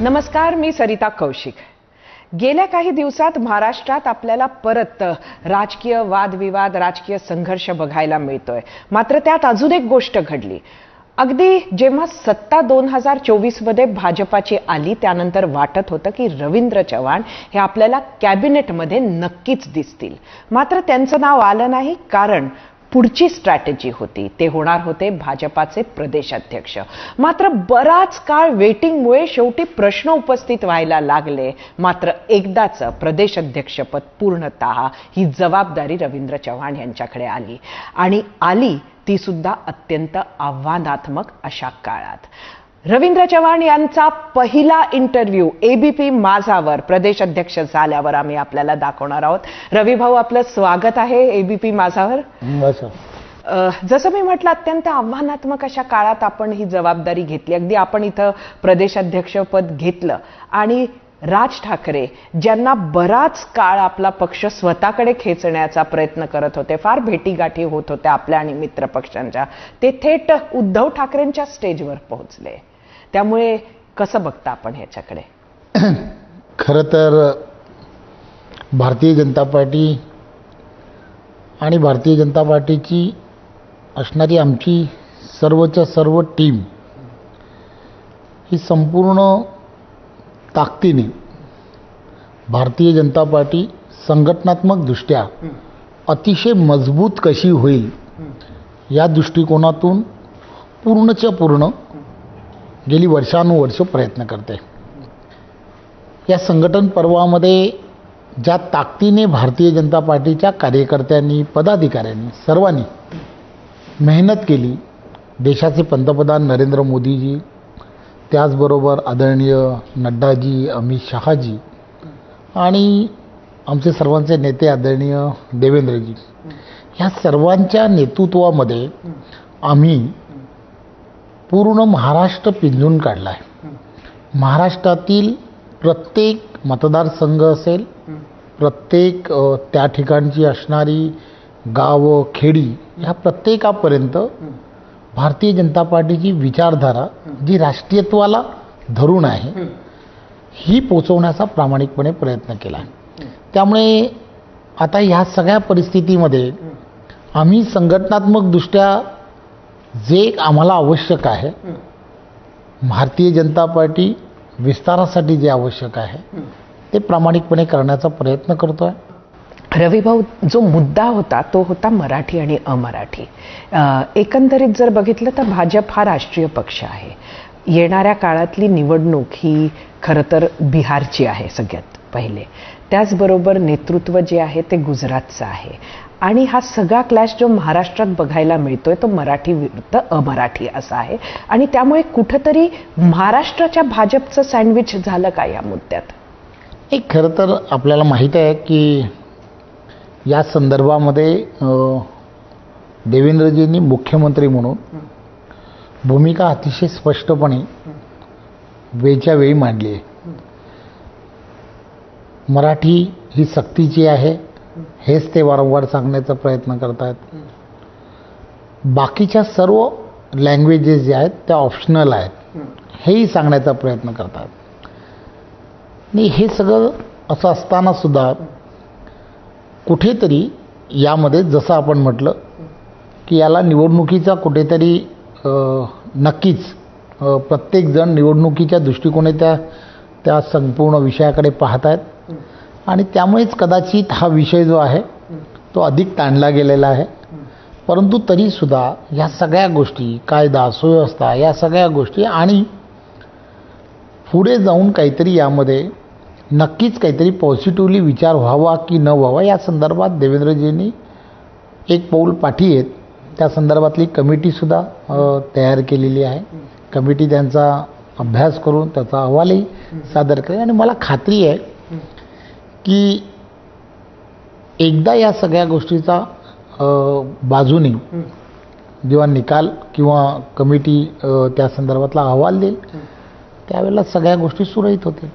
नमस्कार मी सरिता कौशिक. गेल्या काही दिवसात महाराष्ट्रात आपल्याला परत राजकीय वादविवाद राजकीय संघर्ष बघायला मिळतोय. मात्र त्यात अजून एक गोष्ट घडली. अगदी जेव्हा सत्ता दोन हजार चोवीसमध्ये भाजपाची आली त्यानंतर वाटत होतं की रवींद्र चव्हाण हे आपल्याला कॅबिनेटमध्ये नक्कीच दिसतील. मात्र त्यांचं नाव आलं नाही कारण पुढची स्ट्रॅटेजी होती. ते होणार होते भाजपाचे प्रदेशाध्यक्ष मात्र बराच काळ वेटिंगमुळे शेवटी प्रश्न उपस्थित व्हायला लागले. मात्र एकदाच प्रदेशाध्यक्षपद पूर्णत ही जबाबदारी रवींद्र चव्हाण यांच्याकडे आली. आणि आली ती सुद्धा अत्यंत आव्हानात्मक अशा काळात. रवींद्र चव्हाण यांचा पहिला इंटरव्ह्यू एबीपी माझावर प्रदेश अध्यक्ष झाल्यावर आम्ही आपल्याला दाखवणार आहोत. रवी भाऊ आपलं स्वागत आहे एबीपी माझावर. जसं मी म्हटलं अत्यंत आव्हानात्मक अशा काळात आपण ही जबाबदारी घेतली. अगदी आपण इथं प्रदेशाध्यक्षपद घेतलं. आणि राज ठाकरे ज्यांना बराच काळ आपला पक्ष स्वतःकडे खेचण्याचा प्रयत्न करत होते फार भेटीगाठी होत होत्या आपल्या आणि मित्र पक्षांच्या ते थेट उद्धव ठाकरेंच्या स्टेजवर पोहोचले. त्यामुळे कसं बघता आपण ह्याच्याकडे? खरं तर भारतीय जनता पार्टी आणि भारतीय जनता पार्टीची असणारी आमची सर्वच्या सर्व टीम ही संपूर्ण ताकदीने भारतीय जनता पार्टी संघटनात्मकदृष्ट्या अतिशय मजबूत कशी होईल या दृष्टिकोनातून पूर्णच्या पूर्ण गेली वर्षानुवर्ष प्रयत्न करते. या संघटन पर्वामध्ये ज्या ताकदीने भारतीय जनता पार्टीच्या कार्यकर्त्यांनी पदाधिकाऱ्यांनी सर्वांनी मेहनत केली देशाचे पंतप्रधान नरेंद्र मोदीजी त्याचबरोबर आदरणीय नड्डाजी अमित शहाजी आणि आमचे सर्वांचे नेते आदरणीय देवेंद्रजी ह्या सर्वांच्या नेतृत्वामध्ये आम्ही पूर्ण महाराष्ट्र पिंजून काढला आहे. महाराष्ट्रातील प्रत्येक मतदारसंघ असेल प्रत्येक त्या ठिकाणची असणारी गावं खेडी ह्या प्रत्येकापर्यंत भारतीय जनता पार्टीची विचारधारा जी राष्ट्रीयत्वाला धरून आहे ही. पोचवण्याचा प्रामाणिकपणे प्रयत्न केला आहे. त्यामुळे आता ह्या सगळ्या परिस्थितीमध्ये आम्ही संघटनात्मकदृष्ट्या जे आम्हाला आवश्यक आहे भारतीय जनता पार्टी विस्तारासाठी जे आवश्यक आहे ते प्रामाणिकपणे करण्याचा प्रयत्न करतो आहे रवी भाऊ जो मुद्दा होता तो होता मराठी आणि अमराठी. एकंदरीत जर बघितलं तर भाजप हा राष्ट्रीय पक्ष आहे. येणाऱ्या काळातली निवडणूक ही खरं तर बिहारची आहे सगळ्यात पहिले. त्याचबरोबर नेतृत्व जे आहे ते गुजरातचं आहे. आणि हा सगळा क्लॅश जो महाराष्ट्रात बघायला मिळतोय तो मराठी विरुद्ध अमराठी असा आहे. आणि त्यामुळे कुठंतरी महाराष्ट्राच्या भाजपचं सँडविच झालं का या मुद्द्यात? एक खरं तर आपल्याला माहीत आहे की या संदर्भामध्ये देवेंद्रजींनी मुख्यमंत्री म्हणून भूमिका अतिशय स्पष्टपणे वेळच्या वेळी मांडली आहे. मराठी ही सक्तीची आहे. हेच ते वारंवार सांगण्याचा प्रयत्न करत आहेत बाकीच्या सर्व लँग्वेजेस जे आहेत त्या ऑप्शनल आहेत. हेही सांगण्याचा प्रयत्न करतात आणि हे सगळं असं असताना सुद्धा कुठेतरी यामध्ये जसं आपण म्हटलं की याला निवडणुकीचा कुठेतरी नक्कीच प्रत्येकजण निवडणुकीच्या दृष्टिकोने त्या त्या संपूर्ण विषयाकडे पाहत आहेत आणि त्यामुळेच कदाचित हा विषय जो आहे तो अधिक ताणला गेलेला आहे. परंतु तरीसुद्धा ह्या सगळ्या गोष्टी कायदा सुव्यवस्था या सगळ्या गोष्टी आणि पुढे जाऊन काहीतरी यामध्ये नक्कीच काहीतरी पॉझिटिव्हली विचार व्हावा की न व्हावा या संदर्भात देवेंद्रजींनी एक पाऊल पाठी आहेत. त्या संदर्भातली कमिटीसुद्धा तयार केलेली आहे. कमिटी त्यांचा अभ्यास करून त्याचा अहवालही सादर करेल. आणि मला खात्री आहे की एकदा या सगळ्या गोष्टीचा बाजूने जेव्हा निकाल किंवा कमिटी त्या संदर्भातला अहवाल देईल त्यावेळेला सगळ्या गोष्टी सुरळीत होतील.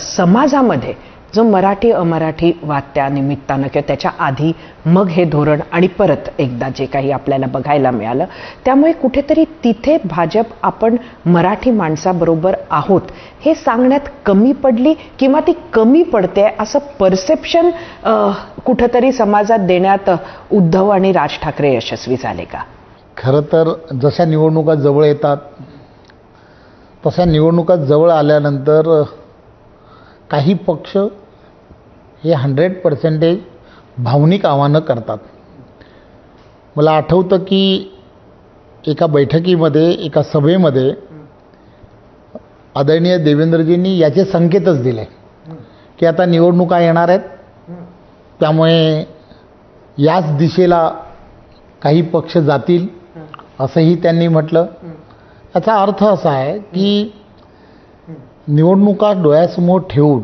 समाजामध्ये जो मराठी अमराठी वाद त्या निमित्तानं किंवा त्याच्या आधी मग हे धोरण आणि परत एकदा जे काही आपल्याला बघायला मिळालं त्यामुळे कुठेतरी तिथे भाजप आपण मराठी माणसाबरोबर आहोत हे सांगण्यात कमी पडली किंवा ती कमी पडते असं परसेप्शन कुठंतरी समाजात देण्यात उद्धव आणि राज ठाकरे यशस्वी झाले का? खरं तर जशा निवडणुका जवळ येतात तशा निवडणुका जवळ आल्यानंतर काही पक्ष हे हंड्रेड पर्सेंटेज भावनिक आव्हानं करतात. मला आठवतं की एका बैठकीमध्ये एका सभेमध्ये आदरणीय देवेंद्रजींनी याचे संकेतच दिले. की आता निवडणुका येणार आहेत. त्यामुळे याच दिशेला काही पक्ष जातील असंही त्यांनी म्हटलं. याचा अर्थ असा आहे की निवडणुका डोळ्यासमोर ठेवून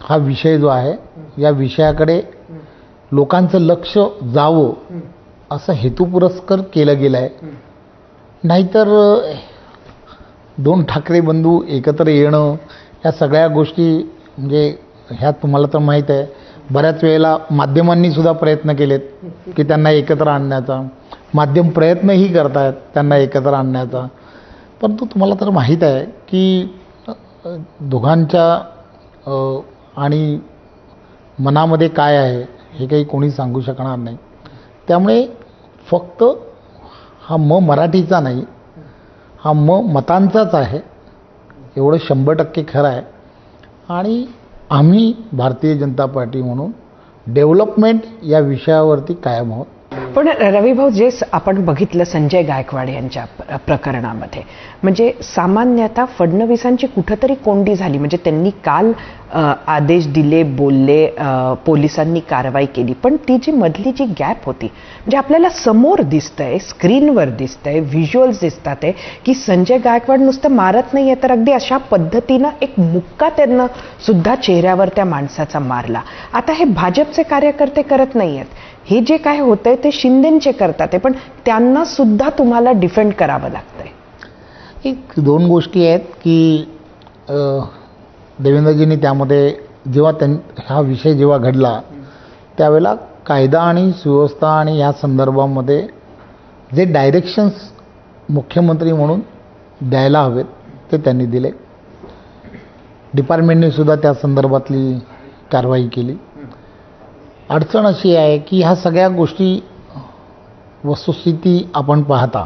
हा विषय जो आहे या विषयाकडे लोकांचं लक्ष जावं असं हेतुपुरस्कर केलं गेलं आहे नाहीतर दोन ठाकरे बंधू एकत्र येणं या सगळ्या गोष्टी म्हणजे ह्या तुम्हाला तर माहीत आहे बऱ्याच वेळेला माध्यमांनीसुद्धा प्रयत्न केलेत की त्यांना एकत्र आणण्याचा. माध्यम प्रयत्नही करत आहेत त्यांना एकत्र आणण्याचा. परंतु तुम्हाला तर माहीत आहे की दोघांच्या आणि मनामध्ये काय आहे हे काही कोणी सांगू शकणार नाही. त्यामुळे फक्त हा म मराठीचा नाही हा म मतांचाच आहे. एवढं शंभर टक्के खरं आहे. आणि आम्ही भारतीय जनता पार्टी म्हणून डेव्हलपमेंट या विषयावरती कायम आहोत. पण रविभाऊ जे आपण बघितलं संजय गायकवाड यांच्या प्रकरणामध्ये म्हणजे सामान्यतः फडणवीसांची कुठंतरी कोंडी झाली. म्हणजे त्यांनी काल आदेश दिले बोलले पोलिसांनी कारवाई केली पण ती जी मधली जी गॅप होती म्हणजे आपल्याला समोर दिसतंय स्क्रीनवर दिसतंय व्हिज्युअल्स दिसतात आहे की संजय गायकवाड नुसतं मारत नाहीये तर अगदी अशा पद्धतीनं एक मुक्का त्यांना सुद्धा चेहऱ्यावर त्या माणसाचा मारला. आता हे भाजपचे कार्यकर्ते करत नाहीयेत. हे जे काय होतंय ते शिंदेचे करतात आहे पण त्यांना सुद्धा तुम्हाला डिफेंड करावं लागतंय. एक दोन गोष्टी आहेत की देवेंद्रजींनी त्यामध्ये जेव्हा त्यां हा विषय जेव्हा घडला त्यावेळेला कायदा आणि सुव्यवस्था आणि या संदर्भामध्ये जे डायरेक्शन्स मुख्यमंत्री म्हणून द्यायला हवेत ते त्यांनी दिले. डिपार्टमेंटने सुद्धा त्या संदर्भातली कारवाई केली. अडचण अशी आहे की ह्या सगळ्या गोष्टी वस्तुस्थिती आपण पाहता.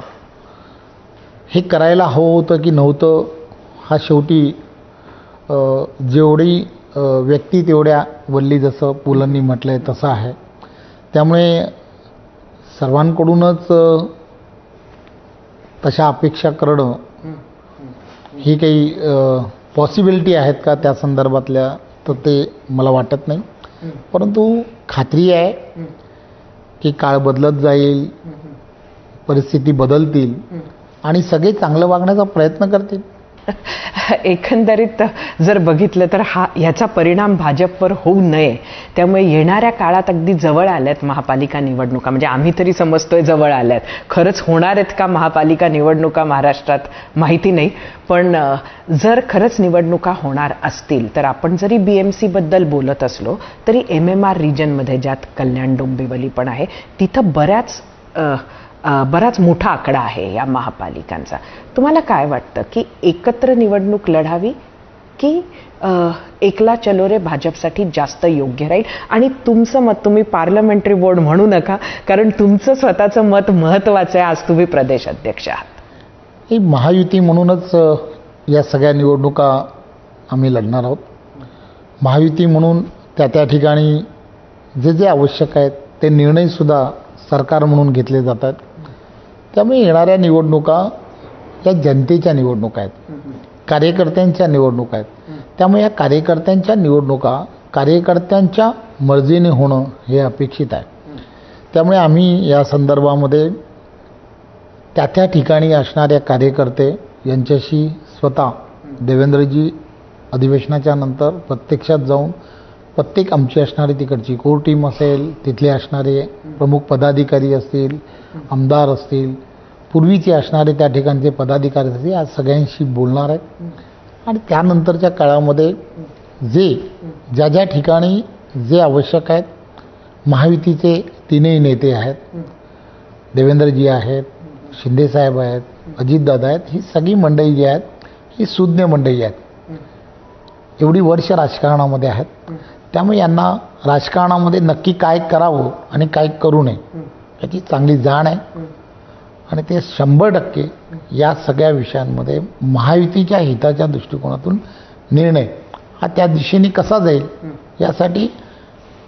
हे करायला हवं होतं की नव्हतं हा शेवटी जेवढी व्यक्ती तेवढ्या वल्ली जसं पुलांनी म्हटलं आहे तसं आहे. त्यामुळे सर्वांकडूनच तशा अपेक्षा करणं ही काही पॉसिबिलिटी आहेत का त्या संदर्भातल्या तर ते मला वाटत नाही. परंतु खात्री आहे की काळ बदलत जाईल परिस्थिती बदलतील आणि सगळे चांगलं वागण्याचा प्रयत्न करतील. एकंदरीत जर बघितलं तर हा ह्याचा परिणाम भाजपवर होऊ नये. त्यामुळे येणाऱ्या काळात अगदी जवळ आल्यात महापालिका निवडणुका. म्हणजे आम्ही तरी समजतोय जवळ आल्यात. खरंच होणार आहेत का महापालिका निवडणुका महाराष्ट्रात माहिती नाही. पण जर खरंच निवडणुका होणार असतील तर आपण जरी बी एम सीबद्दल बोलत असलो तरी एम एम आर रिजनमध्ये ज्यात कल्याण डोंबिवली पण आहे तिथं बऱ्याच बराच मोठा आकडा आहे या महापालिकांचा. तुम्हाला काय वाटतं की एकत्र निवडणूक लढावी की एकला चलो रे भाजपसाठी जास्त योग्य राहील? आणि तुमचं मत तुम्ही पार्लमेंटरी बोर्ड म्हणू नका कारण तुमचं स्वतःचं मत महत्त्वाचं आहे आज तुम्ही प्रदेश अध्यक्ष आहात. ही महायुती म्हणूनच या सगळ्या निवडणुका आम्ही लढणार आहोत. महायुती म्हणून त्या त्या ठिकाणी जे जे आवश्यक आहेत ते निर्णयसुद्धा सरकार म्हणून घेतले जातात. त्यामुळे येणाऱ्या निवडणुका या जनतेच्या निवडणुका आहेत. कार्यकर्त्यांच्या निवडणुका आहेत. त्यामुळे या कार्यकर्त्यांच्या निवडणुका कार्यकर्त्यांच्या मर्जीने होणं हे अपेक्षित आहे. त्यामुळे आम्ही या संदर्भामध्ये त्या त्या ठिकाणी असणाऱ्या कार्यकर्ते यांच्याशी स्वतः देवेंद्रजी अधिवेशनाच्या नंतर प्रत्यक्षात जाऊन प्रत्येक आमची असणारी तिकडची कोर टीम असेल तिथले असणारे प्रमुख पदाधिकारी असतील आमदार असतील पूर्वीचे असणारे त्या ठिकाणचे पदाधिकारी असतील आज सगळ्यांशी बोलणार आहेत. आणि त्यानंतरच्या काळामध्ये जे ज्या ज्या ठिकाणी जे आवश्यक आहेत महायुतीचे तीनही नेते आहेत. देवेंद्रजी आहेत शिंदेसाहेब आहेत अजितदादा आहेत ही सगळी मंडळी जी आहेत ही सुज्ञ मंडळी आहेत. एवढी वर्ष राजकारणामध्ये आहेत. त्यामुळे यांना राजकारणामध्ये नक्की काय करावं आणि काय करू नये याची चांगली जाण आहे. आणि ते शंभर टक्के या सगळ्या विषयांमध्ये महायुतीच्या हिताच्या दृष्टिकोनातून निर्णय. हा त्या दिशेने कसा जाईल यासाठी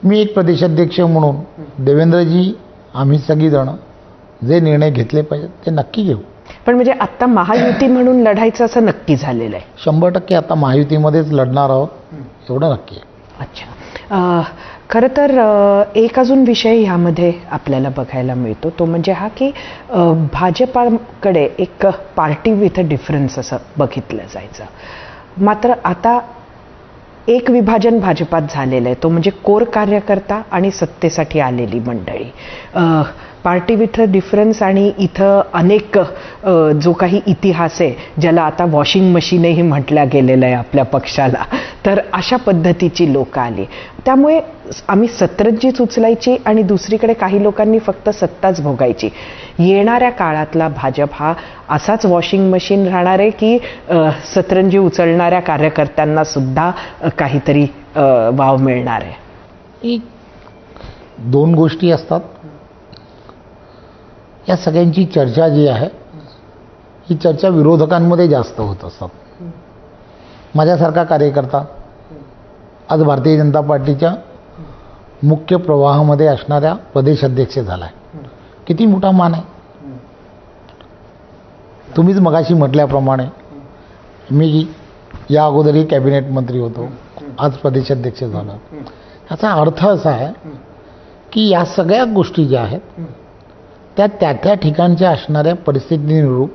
मी एक प्रदेशाध्यक्ष म्हणून देवेंद्रजी आम्ही सगळीजण जे निर्णय घेतले पाहिजेत ते नक्की घेऊ. पण म्हणजे आता महायुती म्हणून लढायचं असं नक्की झालेलं आहे. शंभर टक्के आता महायुतीमध्येच लढणार आहोत एवढं नक्की आहे. अच्छा. खरं तर एक अजून विषय ह्यामध्ये आपल्याला बघायला मिळतो. तो म्हणजे हा की भाजपाकडे एक पार्टी विथ अ डिफरन्स असं बघितलं जायचं. मात्र आता एक विभाजन भाजपात झालेलं आहे. तो म्हणजे कोर कार्यकर्ता आणि सत्तेसाठी आलेली मंडळी. पार्टी विथ अ डिफरन्स आणि इथं अनेक जो काही इतिहास आहे ज्याला आता वॉशिंग मशीनही म्हटल्या गेलेलं आहे आपल्या पक्षाला. तर अशा पद्धतीची लोक आली. त्यामुळे आम्ही सतरंजीच उचलायची आणि दुसरीकडे काही लोकांनी फक्त सत्ताच भोगायची. येणाऱ्या काळातला भाजप हा असाच वॉशिंग मशीन राहणार आहे की सतरंजी उचलणाऱ्या कार्यकर्त्यांना सुद्धा काहीतरी वाव मिळणार आहे. दोन गोष्टी असतात. या सगळ्यांची चर्चा जी आहे ही चर्चा विरोधकांमध्ये जास्त होत असतात. माझ्यासारखा कार्यकर्ता आज भारतीय जनता पार्टीच्या मुख्य प्रवाहामध्ये असणाऱ्या प्रदेश अध्यक्ष झाला आहे किती मोठा मान आहे. तुम्हीच मगाशी म्हटल्याप्रमाणे मी या अगोदरही कॅबिनेट मंत्री होतो. आज प्रदेशाध्यक्ष झाला. याचा अर्थ असा आहे की या सगळ्या गोष्टी ज्या आहेत त्या त्या त्या ठिकाणच्या असणाऱ्या परिस्थितीनुरूप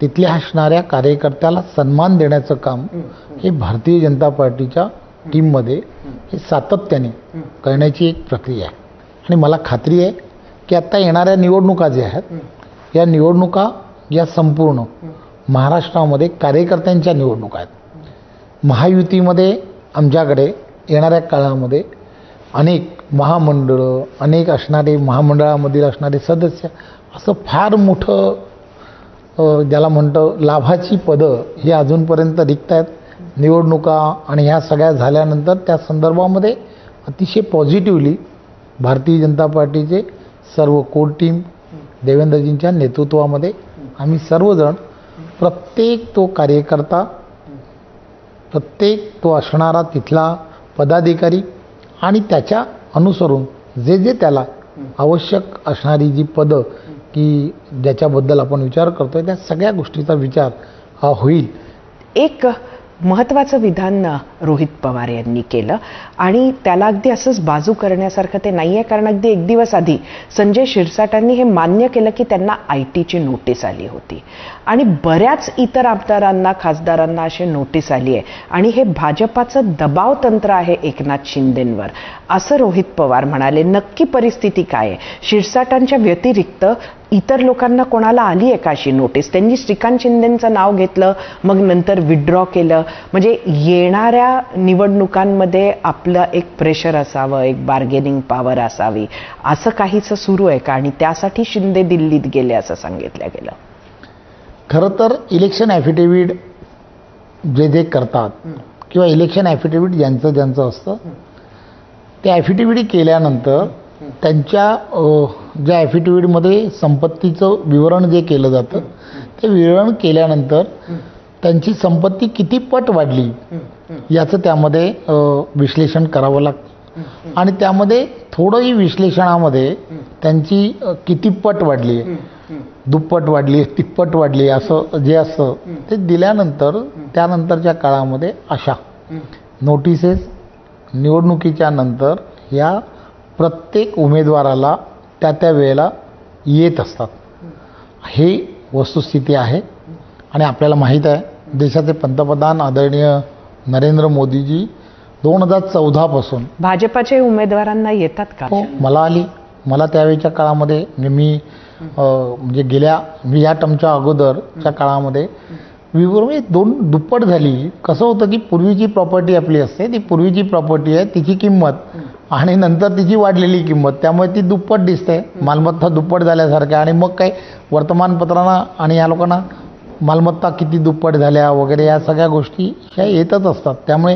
तिथल्या असणाऱ्या कार्यकर्त्याला सन्मान देण्याचं काम हे भारतीय जनता पार्टीच्या टीममध्ये हे सातत्याने करण्याची एक प्रक्रिया आहे. आणि मला खात्री आहे की आत्ता येणाऱ्या निवडणुका ज्या आहेत या निवडणुका या संपूर्ण महाराष्ट्रामध्ये कार्यकर्त्यांच्या निवडणुका आहेत. महायुतीमध्ये आमच्याकडे येणाऱ्या काळामध्ये अनेक महामंडळं अनेक असणारे महामंडळामधील असणारे सदस्य असं फार मोठं ज्याला म्हणतो लाभाची पदं ही अजूनपर्यंत रिक्त आहेत निवडणुका आणि ह्या सगळ्या झाल्यानंतर त्या संदर्भामध्ये अतिशय पॉझिटिव्हली भारतीय जनता पार्टीचे सर्व कोर टीम देवेंद्रजींच्या नेतृत्वामध्ये आम्ही सर्वजण प्रत्येक तो कार्यकर्ता प्रत्येक तो असणारा तिथला पदाधिकारी आणि त्याच्या अनुसरून जे जे त्याला आवश्यक असणारी जी पदं की ज्याच्याबद्दल आपण विचार करतोय त्या सगळ्या गोष्टीचा विचार हा होईल. एक महत्त्वाचं विधान रोहित पवार यांनी केलं. आणि त्याला अगदी असंच बाजू करण्यासारखं ते नाही आहे कारण अगदी एक दिवस आधी संजय शिरसाटांनी हे मान्य केलं की त्यांना आय टीची नोटीस आली होती. आणि बऱ्याच इतर आमदारांना खासदारांना अशी नोटीस आली आहे. आणि हे भाजपाचं दबाव तंत्र आहे एकनाथ शिंदेंवर. असं रोहित पवार म्हणाले नक्की परिस्थिती काय आहे? शिरसाटांच्या व्यतिरिक्त इतर लोकांना कोणाला आली आहे का अशी नोटीस त्यांनी श्रीकांत शिंदेंचं नाव घेतलं मग नंतर विड्रॉ केलं. म्हणजे येणाऱ्या निवडणुकांमध्ये आपलं एक प्रेशर असावं एक बार्गेनिंग पॉवर असावी असं काहीचं सुरू आहे का? आणि त्यासाठी शिंदे दिल्लीत गेले असं सांगितलं गेलं. खरं तर इलेक्शन ॲफिडेव्हिट जे जे करतात किंवा इलेक्शन ॲफिडेव्हिट ज्यांचं ज्यांचं असतं ते ॲफिडेव्हिट केल्यानंतर त्यांच्या ज्या ॲफिडेविटमध्ये संपत्तीचं विवरण जे केलं जातं ते विवरण केल्यानंतर त्यांची संपत्ती किती पट वाढली याचं त्यामध्ये विश्लेषण करावं लागतं. आणि त्यामध्ये थोडंही विश्लेषणामध्ये त्यांची किती पट वाढली दुप्पट वाढली तिप्पट वाढली असं जे असतं ते दिल्यानंतर त्यानंतरच्या काळामध्ये अशा नोटिसेस निवडणुकीच्या नंतर ह्या प्रत्येक उमेदवाराला त्या त्या वेळेला येत असतात. हे वस्तुस्थिती आहे. आणि आपल्याला माहीत आहे देशाचे पंतप्रधान आदरणीय नरेंद्र मोदीजी दोन हजार चौदापासून भाजपाच्या उमेदवारांना येतात का? हो मला आली. मला त्यावेळेच्या काळामध्ये म्हणजे मी म्हणजे गेल्या मी या टर्मच्या अगोदरच्या काळामध्ये विवर म्हणजे दोन दुप्पट झाली. कसं होतं की पूर्वीची प्रॉपर्टी आपली असते ती पूर्वीची प्रॉपर्टी आहे तिची किंमत आणि नंतर तिची वाढलेली किंमत. त्यामुळे ती दुप्पट दिसते. मालमत्ता दुप्पट झाल्यासारख्या आणि मग काही वर्तमानपत्रांना आणि या लोकांना मालमत्ता किती दुप्पट झाल्या वगैरे या सगळ्या गोष्टी ह्या येतच असतात. त्यामुळे